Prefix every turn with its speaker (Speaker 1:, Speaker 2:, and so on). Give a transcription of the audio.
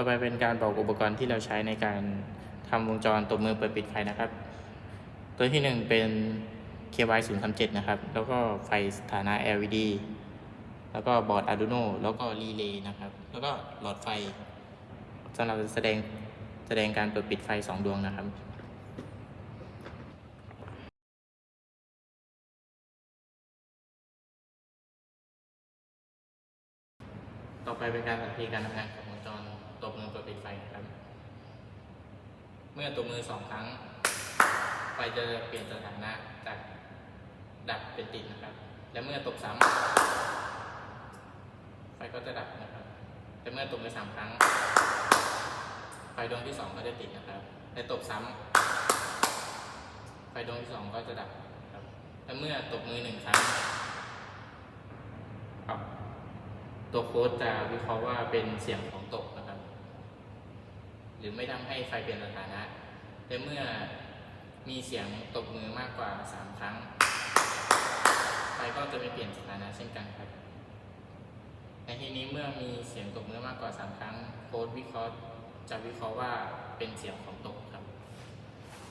Speaker 1: ต่อไปเป็นการบอกอุปกรณ์ที่เราใช้ในการทำวงจรตบมือเปิดปิดไฟนะครับ ตัวที่หนึ่งเป็น KY 0 3 7 นะครับ แล้วก็ไฟสถานะ LED แล้วก็บอร์ด Arduino แล้วก็รีเลย์นะครับ แล้วก็หลอดไฟสำหรับแสดงแสดงการเปิดปิดไฟสองดวงนะครับต่อไปเป็นการสังเกตการทำงานของ ตบมือเปิดปิดไฟครับ เมื่อตบมือสองครั้ง ไฟจะเปลี่ยนสถานะจากดับเป็นติดนะครับ และเมื่อตบซ้ำไฟก็จะดับนะครับ แต่เมื่อตบมือสามครั้ง ไฟดวงที่สองก็จะติดนะครับและตบซ้ำไฟดวงที่สองก็จะดับครับและเมื่อตบมือหนึ่งครั้งครับตัวโค้ดจะวิเคราะห์ว่าเป็นเสียงของตกนะครับ หรือไม่ทำให้ไฟเปลี่ยนสถานะแต่เมื่อมีเสียงตบมือมากกว่าสามครั้ง ไฟก็จะไม่เปลี่ยนสถานะเช่นกันครับในที่นี้เมื่อมีเสียงตบมือมากกว่าสามครั้งโค้ดวิเคราะห์จะวิเคราะห์ว่าเป็นเสียงของตก